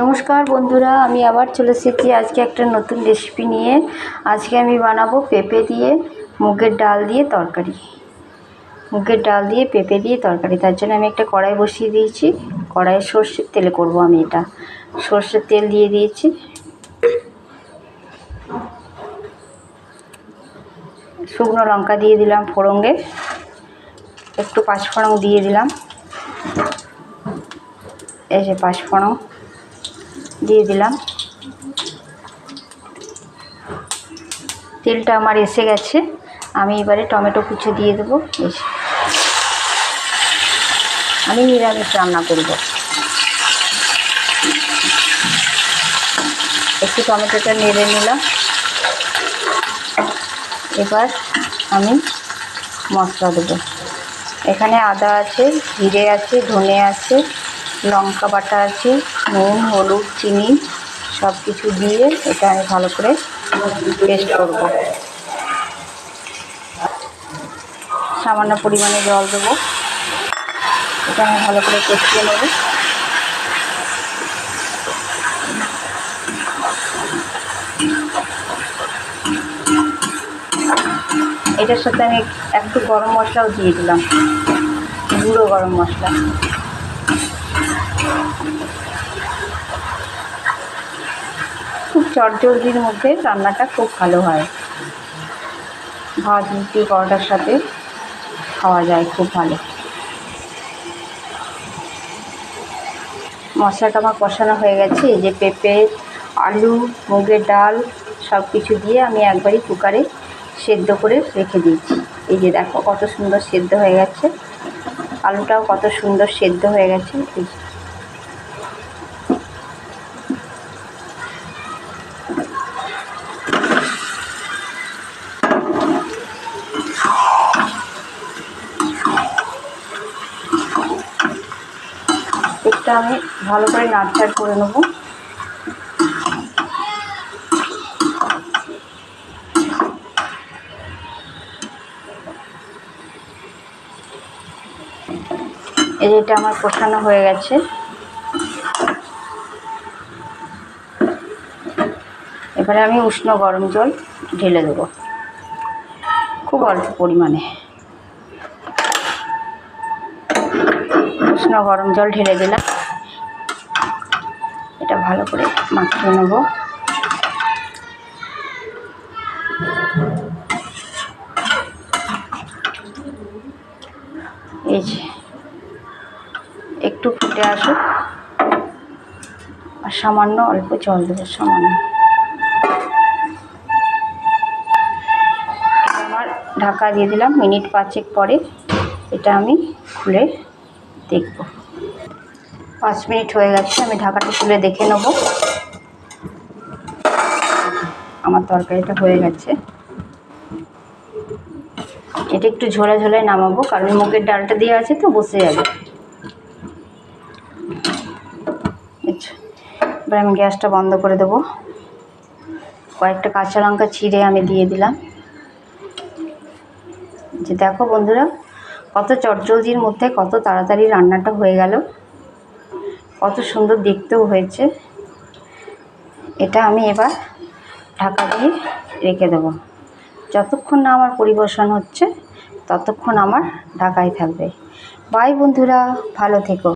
নমস্কার বন্ধুরা, আমি আবার চলে এসেছি আজকে একটা নতুন রেসিপি নিয়ে। আজকে আমি বানাবো পেঁপে দিয়ে মুগের ডাল দিয়ে তরকারি। মুগের ডাল দিয়ে পেঁপে দিয়ে তরকারি, তার জন্য আমি একটা কড়াই বসিয়ে দিয়েছি। কড়াইয়ে সর্ষের তেলে করব আমি এটা। সর্ষের তেল দিয়ে দিয়েছি। শুকনো লঙ্কা দিয়ে দিলাম ফোড়ঙ্গে একটু পাঁচফোড়ন দিয়ে দিলাম। এই যে পাঁচফোড়ন। দিয়ে দিলাম। তেলটা আমার এসে গেছে। আমি এবারে টমেটো কুচো দিয়ে দেবো। আমি নিরামিষ রান্না করব। একটু টমেটোটা নেড়ে নিলাম। এবার আমি মশলা দেবো। এখানে আদা আছে, জিরে আছে, ধনে আছে। লঙ্কা বাটা আছে, নুন, হলুদ, চিনি সব কিছু দিয়ে এটা আমি ভালো করে পেস্ট করব। সামান্য পরিমাণে জল দেবো। এটা আমি ভালো করে কষিয়ে নেব। এটার সাথে আমি একটু গরম মশলাও দিয়ে দিলাম। গুঁড়ো গরম মশলা। চটজলদির মধ্যে রান্নাটা খুব ভালো হয়। ভাত রুটি পরোটার সাথে খাওয়া যায় খুব ভালো। মশলাটা আমার কষানো হয়ে গেছে। এই যে পেঁপে, আলু, মুগের ডাল সব কিছু দিয়ে আমি একবারই কুকারে সেদ্ধ করে রেখে দিয়েছি। এই যে দেখো কত সুন্দর সেদ্ধ হয়ে গেছে। আলুটাও কত সুন্দর সেদ্ধ হয়ে গেছে। একটু আমি ভালো করে নাড়চাড় করে নেব। এই যে এটা আমার কষানো হয়ে গেছে। এবারে আমি উষ্ণ গরম জল ঢেলে দেবো। খুব অল্প পরিমাণে। উষ্ণ গরম জল ঢেলে দিলাম। এটা ভালো করে মাখিয়ে নেব। এই যে, একটু ফুটে আসুক, আর সামান্য অল্প জল দেবো, সামান্য। আমার ঢাকা দিয়ে দিলাম, মিনিট পাঁচেক পরে এটা আমি খুলে দেখব। পাঁচ মিনিট হয়ে গেছে, আমি ঢাকাটা খুলে দেখে নেব। আমার তরকারিটা হয়ে গেছে। এটা একটু ঝোলা ঝোলায় নামাবো, কারণ মুগের ডালটা দেওয়া আছে তো, বসে যাবে। এবার আমি গ্যাসটা বন্ধ করে দেবো। কয়েকটা কাঁচা লঙ্কা ছিঁড়ে আমি দিয়ে দিলাম। যে দেখো বন্ধুরা, কত চটজলদির মধ্যে কত তাড়াতাড়ি রান্নাটা হয়ে গেল। কত সুন্দর দেখতেও হয়েছে। এটা আমি এবার ঢাকা দিয়ে রেখে দেবো। যতক্ষণ না আমার পরিবেশন হচ্ছে, ততক্ষণ আমার ঢাকায় থাকবে। বাই বন্ধুরা, ভালো থেকো।